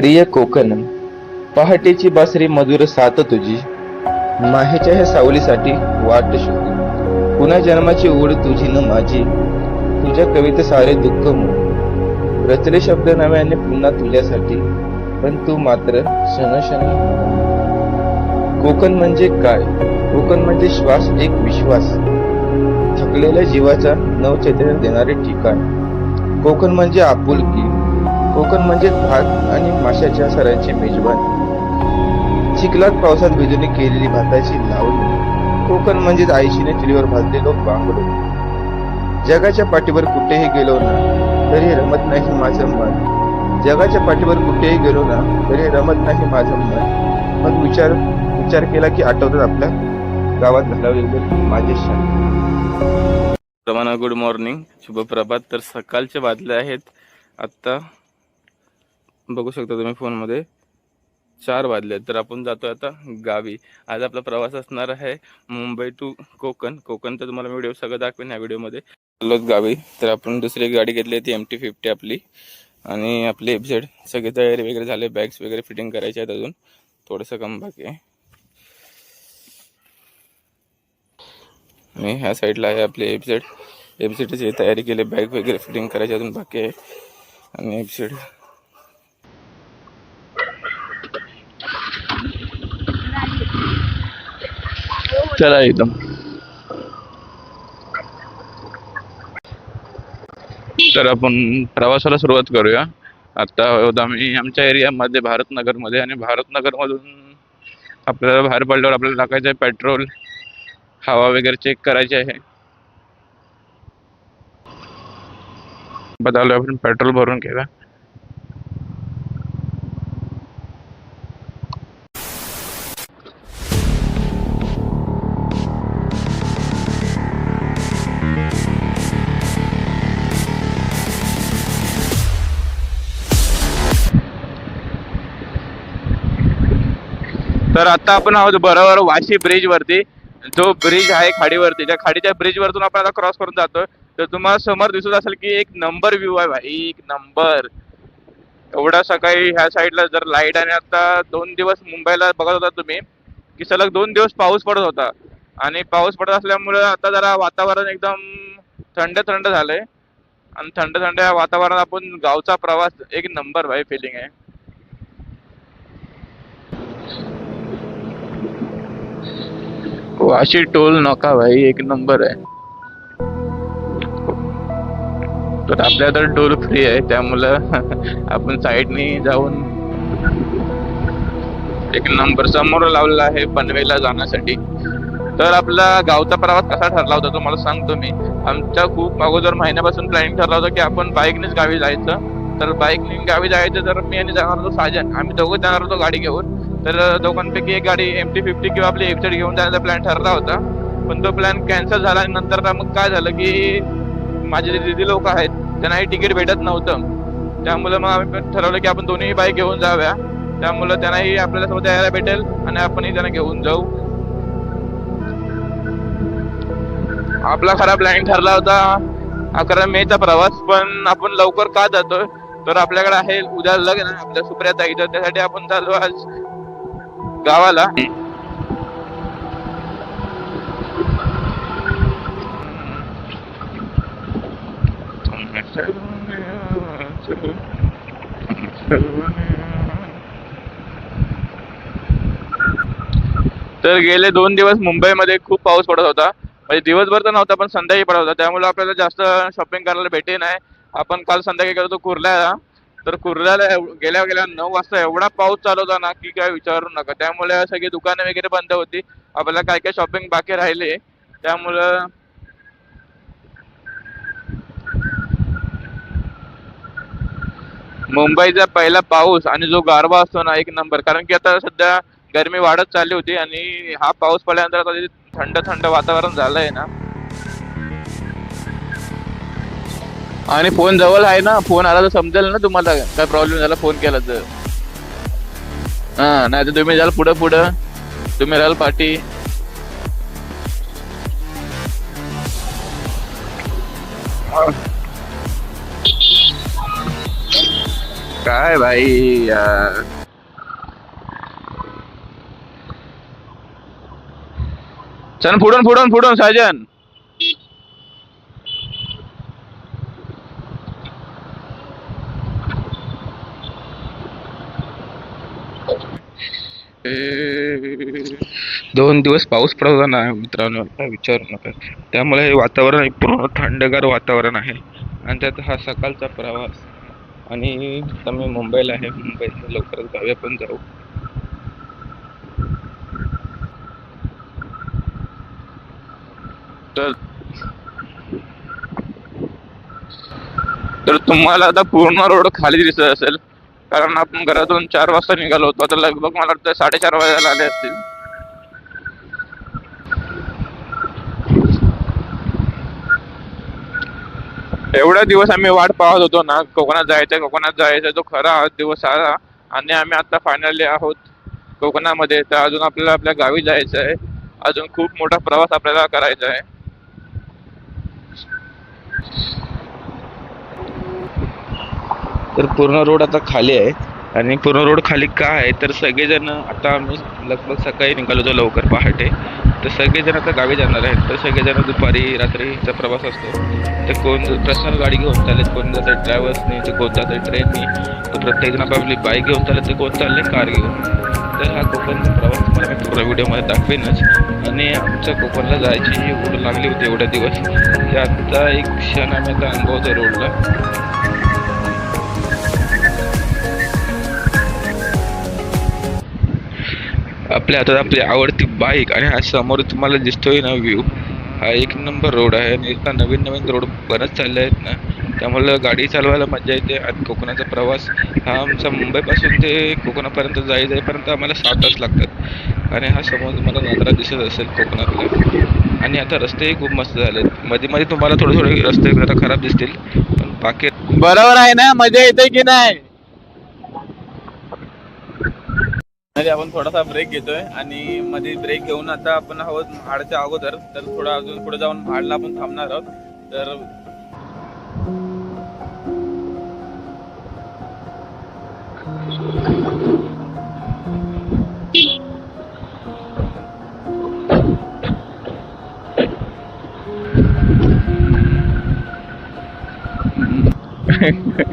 प्रिय कोकण पहाटेची बासरी मधुर साथ तुझी. माहेच्या ह्या सावलीसाठी वाट शोध पुन्हा जन्माची ओढ तुझी न माझी. तुझ्या कविते सारे दुःख मोड. रचले शब्द नव्याने पुन्हा तुझ्यासाठी पण तू मात्र क्षणक्षण कोकण म्हणजे काय? कोकण म्हणजे श्वास एक विश्वास. थकलेल्या जीवाचा नवचैतन्य देणारे ठिकाण. कोकण म्हणजे आपुलकी. कोकण म्हणजे भात आणि माशाच्या सरांची मेजवान. चिखलात पावसात भिजून केलेली भाताची लावणी. कोकण म्हणजेच आईशीने चुलीवर भाजलेलो बांगडो. जगाच्या पाठीवर कुठेही गेलो ना तरी रमत नाही माझं मन. जगाच्या पाठीवर कुठेही गेलो ना तरी रमत नाही माझं मन. मग विचार विचार केला की आठवतात आपल्या गावात घालवलेले माझे क्षण. गुड मॉर्निंग शुभ प्रभात तर सकाळचे वाजले आहेत आत्ता बघू शकता तुम्ही फोनमध्ये. चार वाजले आहेत तर आपण जातो आता गावी. आज आपला प्रवास असणार आहे मुंबई टू कोकण. कोकण तर तुम्हाला व्हिडिओ सगळं दाखवेन या व्हिडिओमध्ये चाललोच गावी तर आपण दुसरी गाडी घेतली ती एम टी फिफ्टी आपली. आणि आपली एपझेड सगळी तयारी वगैरे झाले बॅग्स वगैरे फिटिंग करायचे आहेत अजून. थोडंसं कम बाकी आहे. आणि ह्या साईडला आहे आपली एफ झेड तयारी केली बॅग वगैरे फिटिंग करायची अजून बाकी आहे. आणि एफ झेड चला एकदम तर आपण प्रवासाला सुरुवात करूया. आता आम्ही आमच्या एरियामध्ये भारतनगरमध्ये आणि भारतनगरमधून आपल्याला बाहेर पडल्यावर आपल्याला टाकायचं आहे पेट्रोल. हवा वगैरे चेक करायची आहे. बदलू आपण पेट्रोल भरून केला तर आता आपण आहोत बरोबर वाशी ब्रिज वरती. जो ब्रिज आहे खाडीवरती. त्या खाडीच्या ब्रिज वरतून आपण आता क्रॉस करून जातोय तर तुम्हाला समोर दिसत असेल की एक नंबर व्ह्यू आहे भाई. एक नंबर एवढा सकाळी ह्या साईडला जर लाइट आणि आता दोन दिवस मुंबईला बघत होता तुम्ही की सलग दोन दिवस पाऊस पडत होता. आणि पाऊस पडत असल्यामुळे आता जरा वातावरण एकदम थंड थंड झालंय. आणि थंड थंड या वातावरणात आपण गावचा प्रवास एक नंबर भाई फिलिंग आहे. वाशी टोल नका भाई एक नंबर आहे. तर आपल्या तर टोल फ्री आहे त्यामुळं आपण साईडनी जाऊन एक नंबर समोर लावला आहे पनवेलला जाण्यासाठी. तर आपला गावचा प्रवास कसा ठरला होता तुम्हाला सांगतो मी. आमच्या खूप अगोदर महिन्यापासून प्लॅनिंग ठरला होता की आपण बाईकनेच गावी जायचं. तर बाईकने गावी जायचं तर मी आणि जाणार होतो साजन. आम्ही दोघं जाणार होतो गाडी घेऊन. तर दोघांपैकी एक गाडी एम टी फिफ्टी किंवा आपली एफजेड घेऊन जाण्याचा प्लॅन ठरला होता. पण तो प्लॅन कॅन्सल झाला आणि नंतर मग काय झालं की माझे जे दिदी लोक आहेत त्यांनाही तिकीट भेटत नव्हतं. त्यामुळे मग आम्ही ठरवलं की आपण दोन्ही बाईक घेऊन जाव्या त्यामुळं त्यांनाही आपल्याला सोबत यायला भेटेल आणि आपणही त्यांना घेऊन जाऊ. आपला खरा प्लॅन ठरला होता अकरा मेचा प्रवास पण आपण लवकर का जातोय? तर आपल्याकडे आहे उद्या लग्न आपल्या आपल्या सुप्रियाताईचं त्यासाठी आपण चालू आज गावाला? तर गेले दोन दिवस मुंबईमध्ये खूप पाऊस पडत होता. म्हणजे दिवसभर तर नव्हता पण संध्याकाळी पडत होता. त्यामुळे आपल्याला जास्त शॉपिंग करायला भेटे नाही. आपण काल संध्याकाळी होतो कुर्ल्याला. तर कुर्ल्याला एव- गेल्या गेल्या नऊ वाजता एवढा पाऊस चालू होता ना की काय विचारू नका. त्यामुळे सगळी दुकानं वगैरे बंद होती. आपल्याला काय काय शॉपिंग बाकी राहिले. त्यामुळं मुंबईचा पहिला पाऊस आणि जो गारवा असतो ना एक नंबर. कारण की आता सध्या गरमी वाढत चालली होती आणि हा पाऊस पडल्यानंतर आता थंड थंड वातावरण झालंय ना आणि फोन जवळ आहे ना फोन आला तर समजेल ना तुम्हाला. काय प्रॉब्लेम झाला फोन केला तर. हा नाही तर तुम्ही जाल पुढं पुढं. तुम्ही राहाल पाठी. काय भाई यार. चल पुढून पुढून पुढून साजन. दोन दिवस पाऊस पडत होता ना मित्रांनो विचारू नका. त्यामुळे हे वातावरण एक पूर्ण थंडगार वातावरण आहे. आणि त्यात हा सकाळचा प्रवास. आणि मी मुंबईला आहे. मुंबईत लवकरच गावी पण जाऊ. तर तर तुम्हाला आता पूर्ण रोड खाली दिसत असेल. कारण आपण घरातून चार वाजता निघालो होतो. आता लगभग मला वाटतं साडेचार वाजायला आले असतील. एवढा दिवस आम्ही वाट पाहत होतो ना कोकणात जायचं कोकणात जायचं तो खरा दिवस आला. आणि आम्ही आता फायनली आहोत कोकणामध्ये. तर अजून आपल्याला आपल्या गावी जायचं आहे. अजून खूप मोठा प्रवास आपल्याला करायचा आहे. तर पूर्ण रोड आता खाली आहे. आणि पूर्ण रोड खाली का आहे तर सगळेजण आता आम्ही लगभग सकाळी निघालो होतो लवकर पहाटे. तर सगळेजण आता गावी जाणार आहेत. तर सगळेजण दुपारी रात्रीचा प्रवास असतो. तर कोण पर्सनल गाडी घेऊन चालेल कोण जातं ट्रॅव्हल्सने तर कोण जाते ट्रेननी तर प्रत्येकजण आपली बाईक घेऊन चालले तर कोण चालले कार घेऊन. तर हा कोकणचा प्रवास तुम्हाला मी पूर्ण व्हिडिओमध्ये दाखवेनच. आणि आमच्या कोकणला जायची ही ओढ लागली होती एवढ्या दिवस. की आता एक क्षण आम्ही आता अनुभवतो रोडला. आपल्या हातात आपली आवडती बाईक आणि हा समोर तुम्हाला दिसतोय ना व्ह्यू हा एक नंबर रोड आहे आणि इथं नवीन नवीन रोड बनत चालले आहेत ना. त्यामुळे गाडी चालवायला मजा येते आणि कोकणाचा प्रवास हा आमचा मुंबईपासून ते कोकणापर्यंत जाई जाईपर्यंत आम्हाला सात तास लागतात. आणि हा समोर तुम्हाला नजारा दिसत असेल कोकणातला. आणि आता रस्तेही खूप मस्त झाले मध्ये मध्ये तुम्हाला थोडे थोडे रस्ते जरा खराब दिसतील पण बाकी बरोबर आहे ना? मजा येते की नाही मध्ये आपण थोडासा ब्रेक घेतोय आणि मध्ये ब्रेक घेऊन आता आपण आहोत महाडच्या अगोदर. तर थोडा अजून पुढे जाऊन महाडला आपण थांबणार आहोत. तर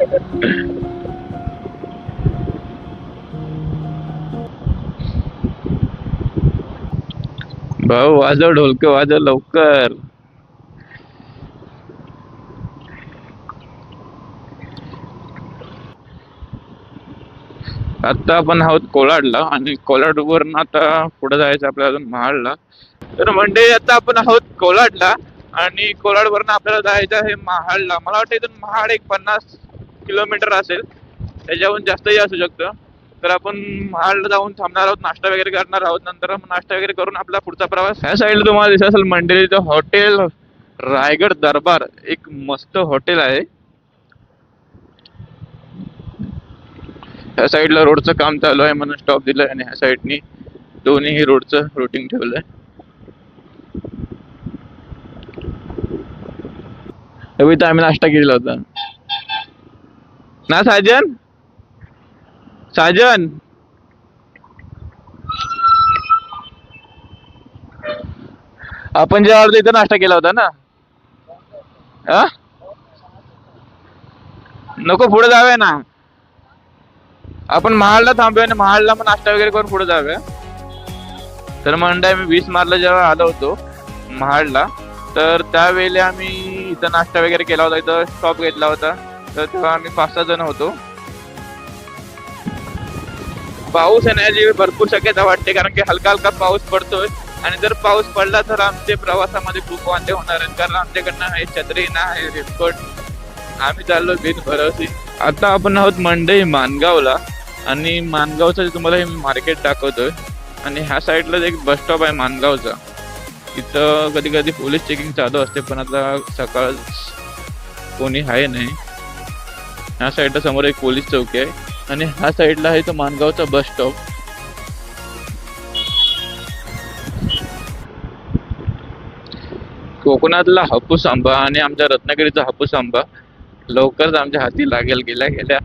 भाऊ वाजव ढोलक वाजव लवकर. आता आपण आहोत कोलाडला आणि कोलाडवरून आता पुढे जायचं आपल्याला अजून महाडला. तर म्हणजे आता आपण आहोत कोलाडला आणि कोलाडवरून आपल्याला जायचं आहे महाडला. मला वाटतं इथून महाड एक पन्नास किलोमीटर असेल. त्याच्याहून जास्तही असू शकतं. तर आपण महाडला जाऊन थांबणार आहोत नाश्ता वगैरे करणार आहोत नंतर नाश्ता वगैरे करून आपला पुढचा प्रवास. ह्या साईडला तुम्हाला दिसत असेल मंडळीचं हॉटेल रायगड दरबार एक मस्त हॉटेल आहे. ह्या साईडला रोडचं काम चालू आहे म्हणून स्टॉप दिलाय आणि ह्या साईडनी दोन्ही रोडचं रुटीन ठेवलंय. आम्ही नाश्ता केलेला होता. ना साजन? साजन. आपण ज्या अर्ध इथं नाश्ता केला होता ना? आ? नको पुढे जाऊया ना. आपण महाडला थांबूया आणि महाडला मग नाश्ता वगैरे करून पुढे जाऊया. तर म्हणताय मी वीस मार्चला जेव्हा आलो होतो महाडला तर त्यावेळेला आम्ही इथं नाश्ता वगैरे केला होता इथं स्टॉप घेतला होता. तर तेव्हा आम्ही पाच सहा जण होतो. पाऊस येण्याची भरपूर शक्यता वाटते कारण की हलका हलका पाऊस पडतोय. आणि जर पाऊस पडला तर आमचे प्रवासामध्ये खूप वांदे होणार आहेत कारण आमच्याकडनं आहे छत्री ना आहे रेनकोट आम्ही चाललो बिनभरोसी आता आपण आहोत मंडई मानगावला. आणि मानगावचं तुम्हाला हे मार्केट दाखवतोय आणि ह्या साईडला एक बस स्टॉप आहे मानगावचा. इथं कधी कधी पोलीस चेकिंग चालू असते पण आता सकाळ कोणी आहे नाही. ह्या साईडला समोर एक पोलीस चौकी आहे. आणि ह्या साईडला आहे तो मानगावचा बस स्टॉप. कोकणातला हापूस आंबा आणि आमच्या रत्नागिरीचा हापूस आंबा लवकरच आमच्या हाती लागेल गेल्या गेल्या.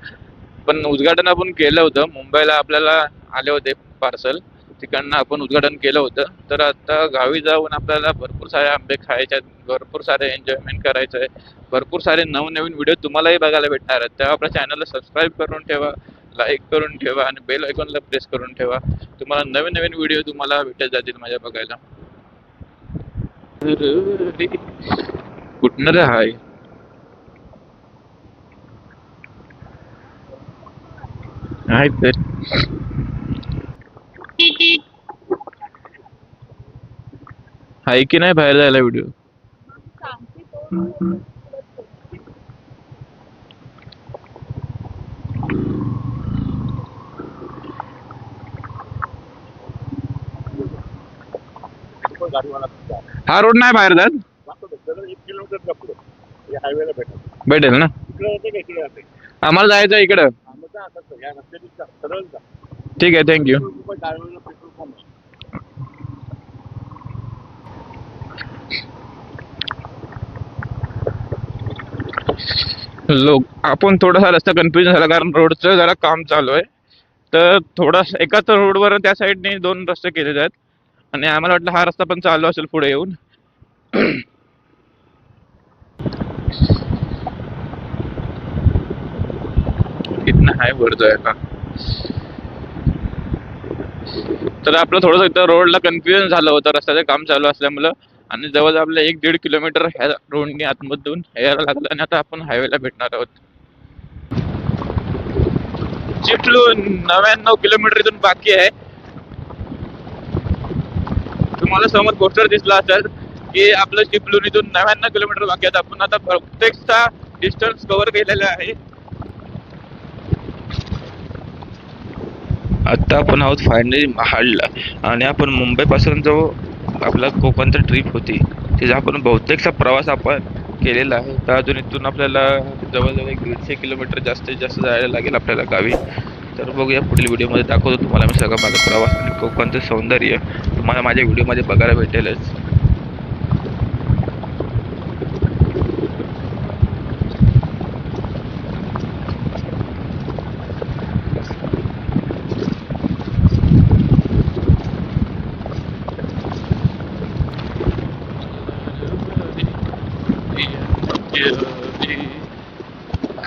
पण उद्घाटन आपण केलं होतं. मुंबईला आपल्याला आले होते पार्सल तिकडनं आपण उद्घाटन केलं होतं. तर आता गावी जाऊन आपल्याला भरपूर सारे आंबे खायचे आहेत. भरपूर सारे एन्जॉयमेंट करायचं आहे भरपूर सारे नवनवीन व्हिडिओ तुम्हालाही बघायला भेटणार आहेत. तेव्हा आपल्या चॅनलला सबस्क्राईब करून ठेवा. लाईक करून ठेवा आणि बेल आयकॉनला प्रेस करून ठेवा. तुम्हाला नवीन नवीन व्हिडिओ तुम्हाला भेटत जातील माझ्या बघायला. कुठनं रे हाय? हाय तर. हाय की नाही बाहेर जायला व्हिडिओ हा रोड नाही बाहेर जात? भेटेल. ना? आम्हाला जायचं आहे इकडं. ठीक आहे थँक्यू लोक आपण थोडासा रस्ता कन्फ्युजन झाला कारण रोडचं जरा काम चालू आहे. तर थोडासा एकाच रोडवर त्या साईडने दोन रस्ते केलेले आहेत आणि आम्हाला वाटलं हा रस्ता पण चालू असेल पुढे येऊन. इथनं हाय भरतोय का? तर आपलं थोडंसं इथं रोडला कन्फ्युजन झालं होतं रस्त्याचं काम चालू असल्यामुळं. आणि जवळ आपलं एक दीड किलोमीटर ह्या रोडनी आतमधून यायला लागलं आणि आता आपण हायवेला भेटणार आहोत. चिपलून नव्याण्णव किलोमीटर इथून बाकी आहे. तुम्हाला समोर पोस्टर दिसला असेल की आपलं चिपलून नव्याण्णव किलोमीटर बाकी आहेत. आपण आता प्रत्येकचा डिस्टन्स कव्हर केलेला आहे. आता आपण आहोत फायनली महाडला. आणि आपण मुंबईपासून जो आपला कोकणचा ट्रिप होती तिचा आपण बहुतेकचा प्रवास आपण केलेला आहे. तर अजून इथून आपल्याला जवळजवळ एक दीडशे किलोमीटर जास्तीत जास्त जायला लागेल आपल्याला गावी. तर बघूया पुढील व्हिडिओमध्ये दाखवतो तुम्हाला मी सगळं माझा प्रवास आणि कोकणचं सौंदर्य. तुम्हाला माझ्या व्हिडिओमध्ये बघायला भेटेलच.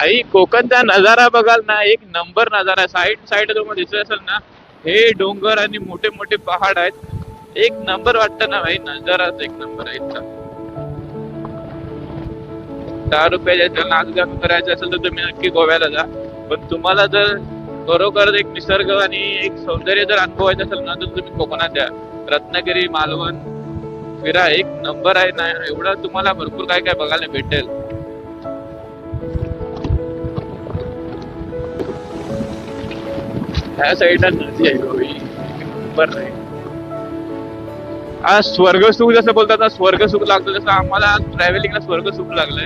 आई कोकणचा नजारा बघाल ना एक नंबर नजारा. साईड साईड तुम्हाला दिसत असेल ना हे डोंगर आणि मोठे मोठे पहाड आहेत. एक नंबर वाटतं ना भाई नजाराच एक नंबर आहे इथला दहा रुपयाच्या नाचगान करायचं असेल तर तुम्ही नक्की गोव्याला जा. पण तुम्हाला जर खरोखर एक निसर्ग आणि एक सौंदर्य जर अनुभवायचं असेल ना तर तुम्ही कोकणात या. रत्नागिरी मालवण फिरा एक नंबर आहे ना एवढं तुम्हाला भरपूर काय काय बघायला भेटेल. ह्या साईडला नदी आहे गोवी नंबर नाही आज स्वर्ग सुख जसं बोलतात ना स्वर्ग सुख लागतो जसं आम्हाला ट्रॅव्हलिंगला स्वर्ग सुख लागलंय.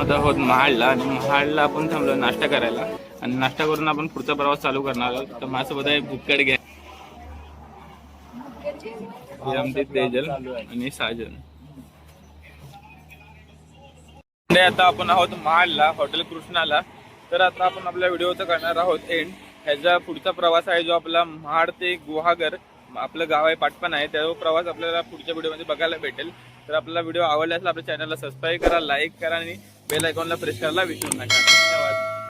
आता आहोत महाडला आणि महाडला आपण थांबलो नाश्ता करायला. आणि नाश्ता करून आपण पुढचा प्रवास चालू करणार आहोत. तर माझ्यासोबत आहे भुक्कड घ्या हे आमचे तेजल आणि साजन. आता आपण आहोत महाडला हॉटेल कृष्णाला. तर आता आपण आपल्या व्हिडिओचं करणार आहोत एंड ह्याचा पुढचा प्रवास आहे जो आपला महाड ते गुहागर. आपलं गाव आहे पाटपण आहे. तो प्रवास आपल्याला पुढच्या व्हिडिओमध्ये बघायला भेटेल. तर आपला व्हिडिओ आवडला असेल आपल्या चॅनलला सबस्क्राईब करा लाईक करा आणि बेल आयकॉनला प्रेस करायला विसरू नका. धन्यवाद.